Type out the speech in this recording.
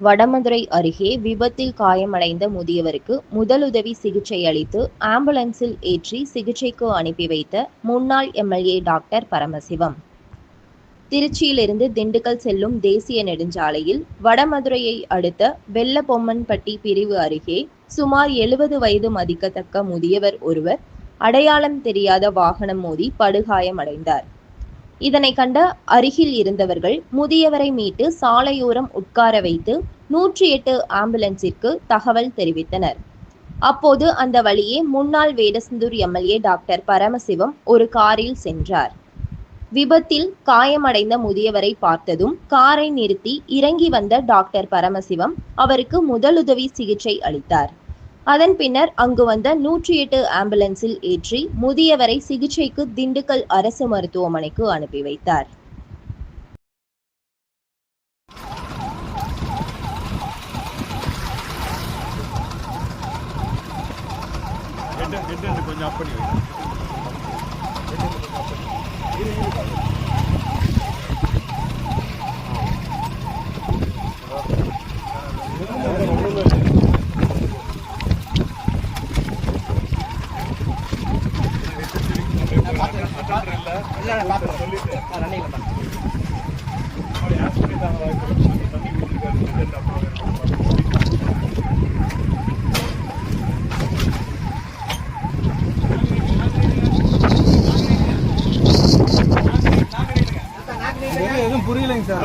வடமதுரை அருகே விபத்தில் காயமடைந்த முதியவருக்கு முதலுதவி சிகிச்சை அளித்து ஆம்புலன்ஸில் ஏற்றி சிகிச்சைக்கு அனுப்பி வைத்த முன்னாள் எம்எல்ஏ டாக்டர் பரமசிவம். திருச்சியிலிருந்து திண்டுக்கல் செல்லும் தேசிய நெடுஞ்சாலையில் வடமதுரையை அடுத்த வெள்ளபொம்மன்பட்டி பிரிவு அருகே சுமார் எழுபது வயது மதிக்கத்தக்க முதியவர் ஒருவர் அடையாளம் தெரியாத வாகனம் மோதி படுகாயமடைந்தார். இதனை கண்ட அருகில் இருந்தவர்கள் முதியவரை மீட்டு சாலையோரம் உட்கார வைத்து நூற்றி எட்டு ஆம்புலன்ஸிற்கு தகவல் தெரிவித்தனர். அப்போது அந்த வழியே முன்னாள் வேடசந்தூர் எம்எல்ஏ டாக்டர் பரமசிவம் ஒரு காரில் சென்றார். விபத்தில் காயமடைந்த முதியவரை பார்த்ததும் காரை நிறுத்தி இறங்கி வந்த டாக்டர் பரமசிவம் அவருக்கு முதலுதவி சிகிச்சை அளித்தார். அதன் பின்னர் அங்கு வந்த நூற்றி எட்டு ஆம்புலன்ஸில் ஏற்றி முதியவரை சிகிச்சைக்கு திண்டுக்கல் அரசு மருத்துவமனைக்கு அனுப்பி வைத்தார். ஹெட் கொஞ்சம் அப் பண்ணி வை எதுவும் எதுவும் புரியலைங்க சார்.